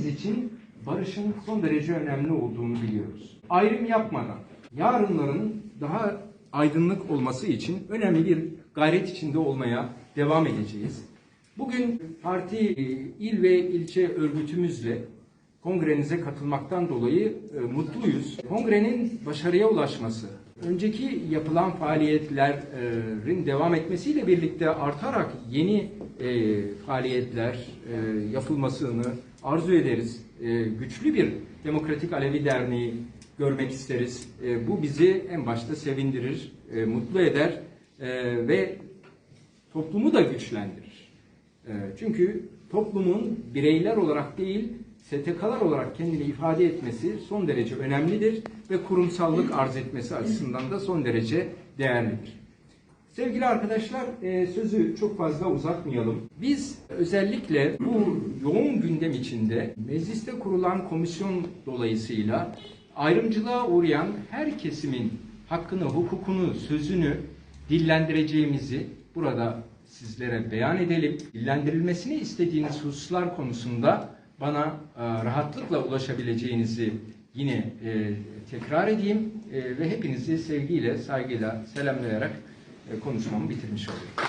hepimiz için barışın son derece önemli olduğunu biliyoruz. Ayrım yapmadan yarınların daha aydınlık olması için önemli bir gayret içinde olmaya devam edeceğiz. Bugün parti il ve ilçe örgütümüzle kongrenize katılmaktan dolayı e, mutluyuz. Kongrenin başarıya ulaşması, önceki yapılan faaliyetlerin devam etmesiyle birlikte artarak yeni e, faaliyetler e, yapılmasını arzu ederiz. E, güçlü bir Demokratik Alevi Derneği görmek isteriz. E, bu bizi en başta sevindirir, mutlu eder ve toplumu da güçlendirir. Çünkü toplumun bireyler olarak değil, STK'lar olarak kendini ifade etmesi son derece önemlidir ve kurumsallık arz etmesi açısından da son derece değerlidir. Sevgili arkadaşlar, e, sözü çok fazla uzatmayalım. Biz özellikle bu yoğun gündem içinde mecliste kurulan komisyon dolayısıyla ayrımcılığa uğrayan her kesimin hakkını, hukukunu, sözünü dillendireceğimizi burada sizlere beyan edelim. Dillendirilmesini istediğiniz hususlar konusunda bana e, rahatlıkla ulaşabileceğinizi yine e, tekrar edeyim E, ve hepinizi sevgiyle, saygıyla selamlayarak konuşmamı bitirmiş olayım.